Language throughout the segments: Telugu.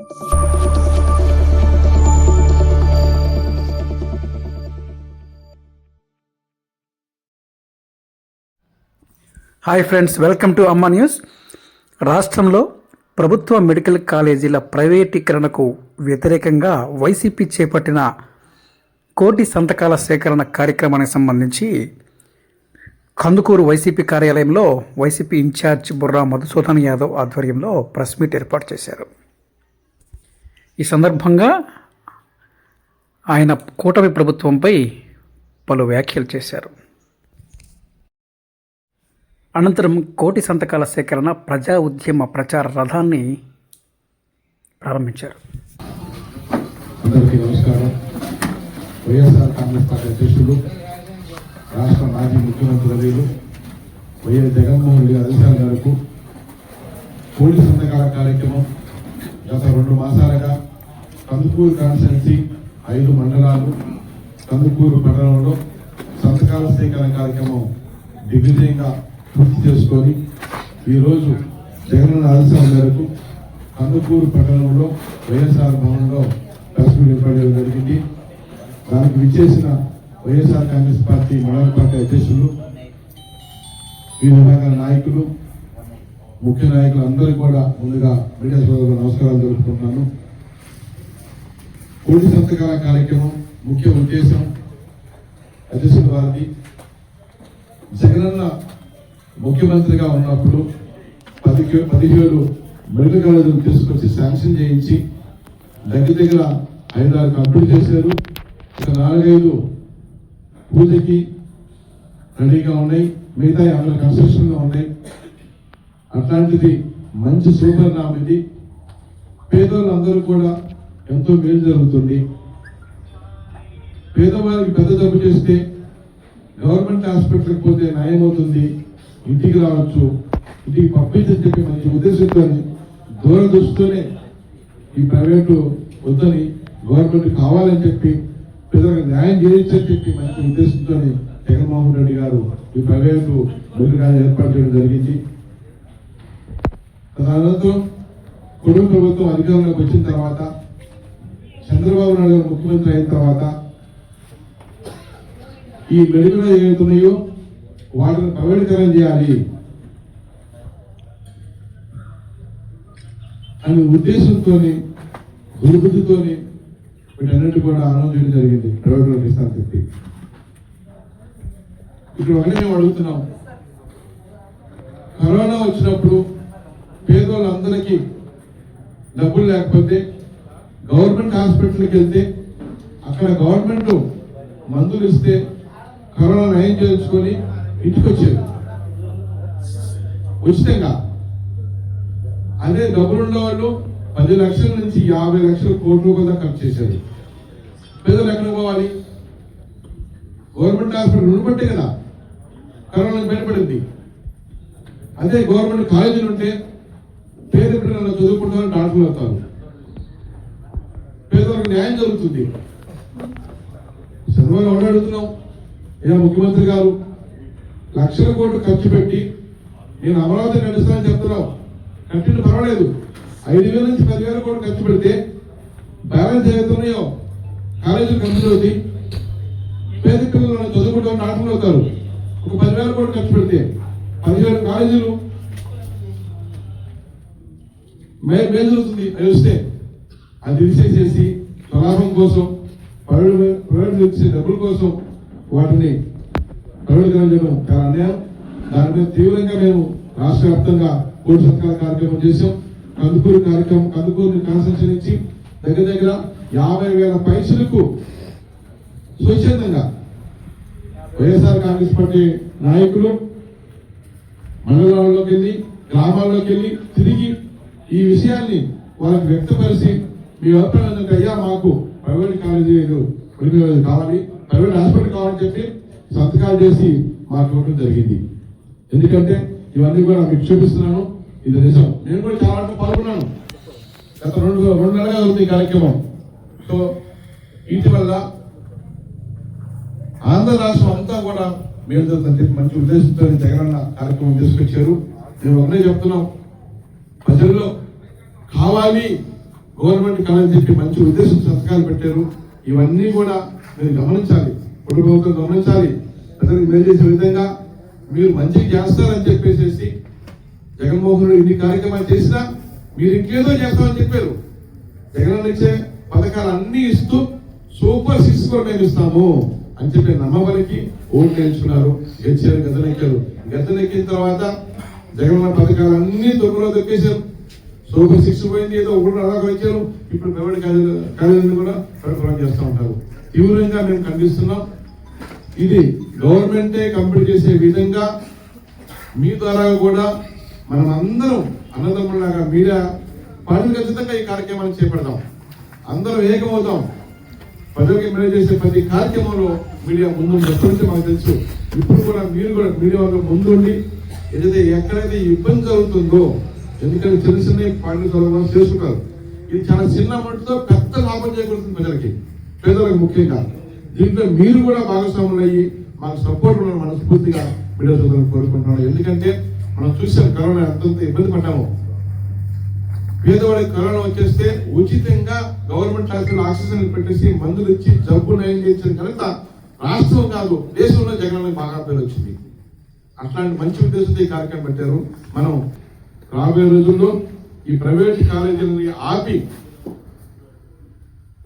Hi friends welcome to Amma news రాష్ట్రంలో ప్రభుత్వ మెడికల్ కాలేజీల ప్రైవేటీకరణకు వ్యతిరేకంగా వైసీపీ చేపట్టిన కోటి సంతకాల సేకరణ కార్యక్రమానికి సంబంధించి కందుకూరు వైసీపీ కార్యాలయంలో వైసీపీ ఇన్ఛార్జ్ బుర్రా మధుసూదన్ యాదవ్ ఆధ్వర్యంలో ప్రెస్ మీట్ ఏర్పాటు చేశారు. ఈ సందర్భంగా ఆయన కూటమి ప్రభుత్వంపై పలు వ్యాఖ్యలు చేశారు. అనంతరం కోటి సంతకాల సేకరణ ప్రజా ఉద్యమ ప్రచార రథాన్ని ప్రారంభించారు. అందరికీ నమస్కారం. వైఎస్ఆర్ కాంగ్రెస్ పార్టీ అధ్యక్షులు రాష్ట్ర మాజీ ముఖ్యమంత్రి వైఎస్ జగన్మోహన్ రెడ్డి అధికారుల మేరకు కోటి సంతకాల కార్యక్రమం గత రెండు మాసాలుగా కందుకూరు కాన్స్టెన్సీ ఐదు మండలాలు కందుకూరు పట్టణంలో సంతకాల సేకరణ కార్యక్రమం దిగ్విజయంగా పూర్తి చేసుకొని ఈరోజు జగన్ ఆదేశాల మేరకు కందుకూరు పట్టణంలో వైఎస్ఆర్ భవన్లో ప్రెస్ మీట్ ఏర్పాటు జరిగింది. దానికి విచ్చేసిన వైఎస్ఆర్ కాంగ్రెస్ పార్టీ మండల పార్టీ అధ్యక్షులు వివిధ విభాగాల నాయకులు ముఖ్య నాయకులు అందరూ కూడా ముందుగా మీడియా సోదరులకు నమస్కారాలు జరుపుకుంటున్నాను కోటి సంతకాల కార్యక్రమం ముఖ్య ఉద్దేశం అధ్యక్షుల వారిది. జగనన్న ముఖ్యమంత్రిగా ఉన్నప్పుడు పది పదిహేడు మెడికల్ కాలేజీలు తీసుకొచ్చి శాంక్షన్ చేయించి దగ్గర దగ్గర ఐదు ఆరు కంప్లీట్ చేశారు. ఒక నాలుగైదు పూజకి రెడీగా ఉన్నాయి. మిగతా అందులో కన్స్ట్రక్షన్లో ఉన్నాయి. అట్లాంటిది మంచి సూపర్ నామ్ ఇది పేదోళ్ళందరూ కూడా ఎంతో మేలు జరుగుతుంది. పేదవాళ్ళకి పెద్ద జబ్బు చేస్తే గవర్నమెంట్ హాస్పిటల్కి పోతే న్యాయమవుతుంది ఇంటికి రావచ్చు. ఇంటికి పంపించని చెప్పి మంచి ఉద్దేశంతో దూరదృష్టితోనే ఈ ప్రైవేటు వద్దని గవర్నమెంట్ కావాలని చెప్పి పేదలకు న్యాయం చేయొచ్చని చెప్పి మంచి ఉద్దేశంతో జగన్మోహన్ రెడ్డి గారు ఈ ప్రైవేటు మెడికల్ ఏర్పాటు చేయడం జరిగింది. దానితో కుటుంబ ప్రభుత్వం అధికారంలోకి వచ్చిన తర్వాత చంద్రబాబు నాయుడు గారు ముఖ్యమంత్రి అయిన తర్వాత ఈ మెడికల్ ఏమవుతున్నాయో వాటిని ప్రైవేటీకరణ చేయాలి అనే ఉద్దేశంతో దుర్బుద్ధితో వీటన్నిటి కూడా అనౌన్స్ చేయడం జరిగింది ప్రైవేట్ ఇస్తాను చెప్పి ఇక్కడ ఒకటే మేము అడుగుతున్నాం. కరోనా వచ్చినప్పుడు పేదోళ్ళందరికీ డబ్బులు లేకపోతే గవర్నమెంట్ హాస్పిటల్కి వెళ్తే అక్కడ గవర్నమెంట్ మందులు ఇస్తే కరోనా నయం చేయించుకొని ఇంటికి వచ్చేది ఉచితంగా. అదే డబ్బులున్న వాళ్ళు పది లక్షల నుంచి యాభై లక్షల కోట్ల రూపాయల దాకా ఖర్చు చేశారు. పేదలు ఎక్కడ పోవాలి? గవర్నమెంట్ హాస్పిటల్ రుణపట్టే కదా. కరోనా బయటపడింది. అదే గవర్నమెంట్ కాలేజీలు ఉంటే పేద పిల్లలు చదువుకుంటారు డాక్టర్లు అవుతారు. పేదలకు న్యాయం జరుగుతుంది. చంద్రబాబు ఎవరు అడుగుతున్నాం ఇలా ముఖ్యమంత్రి గారు లక్షల కోట్లు ఖర్చు పెట్టి నేను అమరావతి నడుస్తానని చెప్తున్నావు కట్టిన పర్వాలేదు. ఐదు వేల నుంచి పదివేల కోట్లు ఖర్చు పెడితే బ్యాలెన్స్ ఏవైతున్నాయో కాలేజీలు ఖర్చు అవుతాయి. పేద పిల్లలు చదువుకుంటూ డాక్టర్లు అవుతారు. ఒక పదివేల కోట్లు ఖర్చు పెడితే పదివేల కాలేజీలు మే మేలు జరుగుతుంది. అది వస్తే అది తీసేసేసి స్వలాభం కోసం ప్రైవేట్ ప్రైవేట్ ఇచ్చే డబ్బుల కోసం వాటిని ప్రైవేటీకరణ చేయడం చాలా అన్యాయం. దాని మీద తీవ్రంగా మేము రాష్ట్ర వ్యాప్తంగా కోటి సత్కార కార్యక్రమం చేశాం. కందుకూరు కార్యక్రమం కందుకూరు కాన్స్టిట్యూషన్ దగ్గర దగ్గర యాభై వేల పైసలకు స్వచ్ఛందంగా వైఎస్ఆర్ కాంగ్రెస్ పార్టీ నాయకులు మండలాల్లోకి వెళ్ళి గ్రామాల్లోకి వెళ్ళి తిరిగి ఈ విషయాన్ని వాళ్ళకి వ్యక్తపరిచి మీ అభిప్రాయం అయ్యా మాకు ప్రైవేట్ కాలేజీలు కాలేజీ కావాలి. ప్రైవేట్ హాస్పిటల్ కావాలని చెప్పి సంతకాలు చేసి మాకు ఇవ్వడం జరిగింది. ఎందుకంటే ఇవన్నీ కూడా మీకు చూపిస్తున్నాను. ఇది నిజం. నేను కూడా చాలా పాల్గొన్నాను. గత రెండు రెండు నెలలుగా అవుతుంది కార్యక్రమం. సో వీటి వల్ల ఆంధ్ర రాష్ట్రం అంతా కూడా మీరు జరుగుతుంది మంచి ఉద్దేశంతో జగనన్న కార్యక్రమం తీసుకొచ్చారు. మేము ఒకటే చెప్తున్నాం. ప్రజల్లో కావాలి గవర్నమెంట్ కాలేజ్ చెప్పి మంచి ఉద్దేశం సంతకాలు పెట్టారు. ఇవన్నీ కూడా మీరు గమనించాలి. కుటుంబంతో గమనించాలి. ప్రజలకు మేలు చేసే విధంగా మీరు మంచిగా చేస్తారని చెప్పేసేసి జగన్మోహన్ రెడ్డి ఇన్ని కార్యక్రమాలు చేసినా మీరు ఇంకేదో చేస్తామని చెప్పారు. జగన్ ఇచ్చే పథకాలు అన్ని ఇస్తూ సూపర్ సిక్స్ కూడా మేము ఇస్తాము అని చెప్పి నమ్మబలికి ఓటు నేర్చుకున్నారు గెలిచారు గద్దెనెక్కారు గద్దెనెక్కిన తర్వాత జగన్ పథకాలు అన్ని తొమ్మిదిలో దొక్కేశారు. సోఫి సిక్స్ పోయింది ఏదో ఒకటి అలాగ వచ్చారు. ఇప్పుడు ప్రైవేట్ కాలేజీని కూడా ప్రకటన చేస్తూ ఉంటారు. తీవ్రంగా మేము ఖండిస్తున్నాం. ఇది గవర్నమెంటే కంప్లీట్ చేసే విధంగా మీ ద్వారా కూడా మనం అందరం అన్నదమ్ములాగా మీడియా పార్టీలు ఖచ్చితంగా ఈ కార్యక్రమాన్ని చేపడదాం అందరం ఏకమవుతాం. ప్రజలకి మేలు చేసే ప్రతి కార్యక్రమంలో మీడియా ముందు ఎప్పటి మాకు తెలుసు. ఇప్పుడు కూడా మీరు కూడా మీడియా వాళ్ళు ముందుండి ఏదైతే ఎక్కడైతే ఇబ్బంది జరుగుతుందో ఎందుకంటే చిన్న చిన్న పార్టీలు చదవడం ఇది చాలా చిన్న అమౌంట్తో పెద్ద లాభం చేకూరుతుంది ప్రజలకి. పేదలకు ముఖ్యంగా. దీంట్లో మీరు కూడా భాగస్వాములు అయ్యి మాకు సపోర్ట్ ఉన్న మనస్ఫూర్తిగా మీడియా సోదరులు కోరుకుంటున్నాను. ఎందుకంటే మనం చూసాం కరోనా అంత ఇబ్బంది పడ్డాము. పేదవాడికి కరోనా వచ్చేస్తే ఉచితంగా గవర్నమెంట్ హాస్పిటల్ ఆక్సిజన్ పెట్టేసి మందులు ఇచ్చి జబ్బు నయం చేసిన కనుక రాష్ట్రం కాదు దేశంలో జగన్ బాగా పేరు వచ్చింది అట్లాంటి మంచి ఉద్దేశంతో ఈ కార్యక్రమం పెట్టారు. మనం రాబోయే రోజుల్లో ఈ ప్రైవేట్ కాలేజీలని ఆపి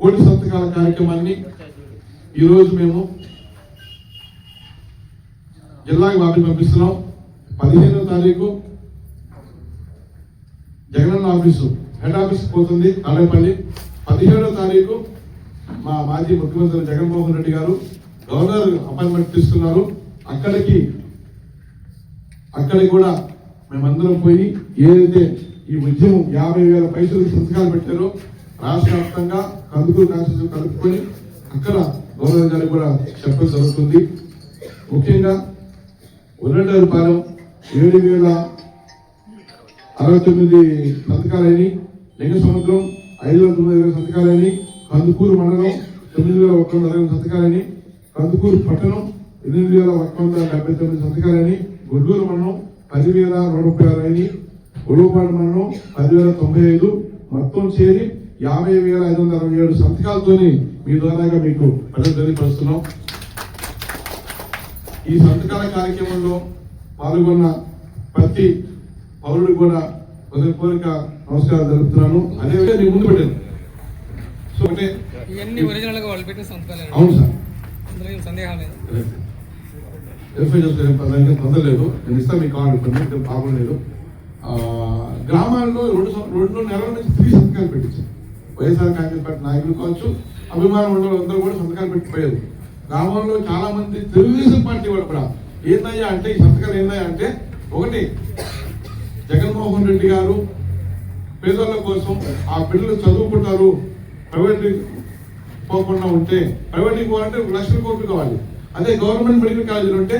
కోటి సంతకాల కార్యక్రమాన్ని ఈరోజు మేము జిల్లాకి వాటిని పంపిస్తున్నాం. పదిహేనో తారీఖు జగనన్న ఆఫీసు హెడ్ ఆఫీస్ పోతుంది తాడేపల్లి. పదిహేడో తారీఖు మా మాజీ ముఖ్యమంత్రి జగన్మోహన్ రెడ్డి గారు గవర్నర్ అపాయింట్మెంట్ తీసుకున్నారు. అక్కడికి అక్కడికి కూడా మేమందరం పోయి ఏదైతే ఈ ఉద్యమం యాభై వేల పైసలు సంతకాలు పెట్టారో రాష్ట్ర వ్యాప్తంగా కందుకూరు కాన్స్టిట్యూషన్ కలుపుకొని అక్కడ గవర్నర్ గారికి కూడా చెప్పడం జరుగుతుంది. ముఖ్యంగా ఉర్రడేరుపాలెం ఏడు వేల అరవై తొమ్మిది సంతకాలని లింగ సముద్రం ఐదు వేల తొమ్మిది వేల సంతకాలని కందుకూరు మండలం తొమ్మిది వేల ఒక్క వందల అరవై సంతకాలని కందుకూరు పట్టణం ఎనిమిది వేల ఒక్క వందల డెబ్బై తొమ్మిది సంతకాలని గుడ్డూరు మండలం పదివేల నూట ముప్పై ఆరు అని ఉరుపాడు మండలం పదివేల తొంభై ఐదు. మొత్తం చేరి యాభై వేల ఐదు వందల అరవై ఏడు సంతకాలతోని మీ ద్వారాగా మీకు ప్రజలు తెలియపరుస్తున్నాం. ఈ సంతకాల కార్యక్రమంలో పాల్గొన్న ప్రతి పౌరుడు కూడా హృదయపూర్వక నమస్కారం జరుపుతున్నాను అదేవిధంగా నేను ముందు పెట్టాను. సో అంటే అవును సార్. సందేహం లేదు. వెరిఫై చేస్తే దానికి పొందలేదు నేను ఇస్తాను మీకు కార్డు ఇప్పుడు ప్రాబ్లం లేదు. గ్రామాల్లో రెండు రెండు నెలల నుంచి ఫ్రీ సంతకాలు పెట్టించారు. వైఎస్ఆర్ కాంగ్రెస్ పార్టీ నాయకులు కావచ్చు అభిమానం ఉన్న అందరూ కూడా సంతకాలు పెట్టిపోయారు. గ్రామంలో చాలా మంది తెలుగుదేశం పార్టీ వాళ్ళు కూడా ఏందయ్యా అంటే ఈ సంతకాలు ఏందయ్యా అంటే ఒకటి జగన్మోహన్ రెడ్డి గారు పేదల కోసం ఆ పిల్లలు చదువుకుంటారు. ప్రైవేట్ పోకుండా ఉంటే ప్రైవేట్కి పోవాలంటే లక్షల కోట్లు కావాలి. అదే గవర్నమెంట్ మెడికల్ కాలేజీలు ఉంటే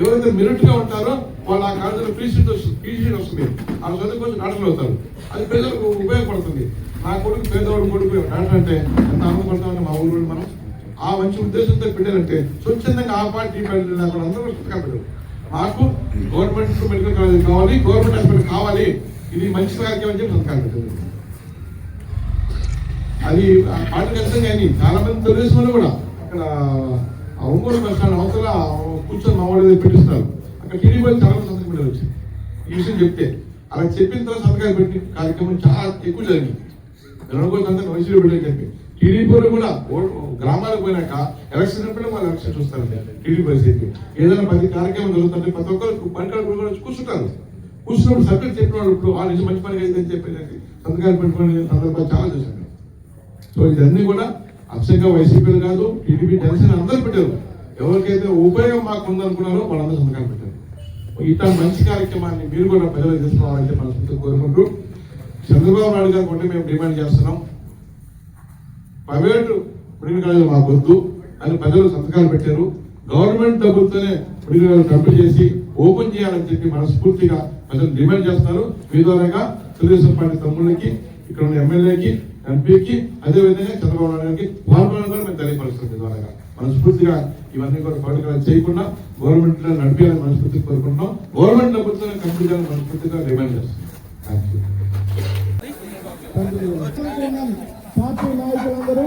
ఎవరైతే మెరిట్గా ఉంటారో వాళ్ళు ఆ కాలేజీలో ఫ్రీ సీట్ వస్తుంది ఫ్రీ సీట్ వస్తుంది. ఆ చదువు వచ్చి డాక్టర్లు అవుతారు. అది ప్రజలకు ఉపయోగపడుతుంది. నా కొడుకు పేదవాడు కొడుకు డాక్టర్ అంటే ఎంత ఆనందపడతామని మా ఊరు మనం ఆ మంచి ఉద్దేశంతో పెట్టారంటే స్వచ్ఛందంగా ఆ పార్టీ పార్టీ లేకుండా అందరూ పుస్తకాలు మాకు గవర్నమెంట్ మెడికల్ కాలేజ్ కావాలి గవర్నమెంట్ హాస్పిటల్ కావాలి. ఇది మంచి కార్యక్రమం అని చెప్పి సంతకాలు అది ఆ అర్థం కానీ చాలా మంది తెలుగుదేశం వాళ్ళు కూడా అక్కడ ఆ ఒంగోలు బస్ అవతల కూర్చొని మా వాళ్ళు పెట్టిస్తున్నారు. అక్కడ టీడీపీ చాలా సంతకం పెట్టారు వచ్చి ఈ విషయం చెప్తే. అలా చెప్పిన తర్వాత సంతకాలు పెట్టి కార్యక్రమం చాలా ఎక్కువ జరిగింది. జనగోళ సంతకం వైసీపీ పెట్టారు చెప్పి. టీడీపీలో కూడా గ్రామాలకు పోయినాక ఎలక్షన్ అప్పుడు వాళ్ళు ఎలక్షన్ చూస్తారు టీడీపీ పరిస్థితి. ఏదైనా ప్రతి కార్యక్రమం జరుగుతుంటే ప్రతి ఒక్కరు పనికాడు కూడా కూర్చుంటారు. కూర్చున్నప్పుడు సభ్యులు చెప్పిన వాళ్ళు ఇప్పుడు ఆ నుంచి మంచి పని అయితే అని చెప్పేసి సంతకాలు పెట్టుకునే సందర్భాలు చాలా చూశాను. సో ఇదన్నీ కూడా అక్షంగా వైసీపీలు కాదు టీడీపీ టెన్షన్ అందరూ పెట్టారు. ఎవరికైతే ఉపయోగం మాకు ఉందనుకున్నారో వాళ్ళందరూ సంతకాలు పెట్టారు. ఇట్లా మంచి కార్యక్రమాన్ని మీరు కూడా ప్రజలకు తీసుకోవాలంటే మనస్ఫూర్తిగా కోరుకుంటూ చంద్రబాబు నాయుడు గారు కొంటే మేము డిమాండ్ చేస్తున్నాం. ప్రైవేటు మెడికల్ కాలేజీలు మాకు వద్దు అని ప్రజలు సంతకాలు పెట్టారు. గవర్నమెంట్ డబ్బులతోనే మెడికల్ కాలేజ్ కంప్లీట్ చేసి ఓపెన్ చేయాలని చెప్పి మనస్ఫూర్తిగా ప్రజలు డిమాండ్ చేస్తున్నారు. మీ ద్వారాగా తెలుగుదేశం పార్టీ తమ్ముళ్ళకి ఇక్కడ ఉన్న ఎమ్మెల్యేకి ఎంపీకి అదే విధంగా చంద్రబాబు నాయుడు గారికి పాల్గొనడం కూడా మేము తెలియపరుస్తుంది ద్వారా ద్వారాగా మనస్ఫూర్తిగా ఇవన్నీ కూడా పౌరులు చేయకుండా గవర్నమెంట్లో నడిపేయాలని మనస్ఫూర్తిగా కోరుకుంటున్నాం. గవర్నమెంట్ డబ్బులతో కంప్లీట్ చేయాలని మనస్ఫూర్తిగా డిమాండ్ చేస్తున్నాం. పార్టీ నాయకులందరూ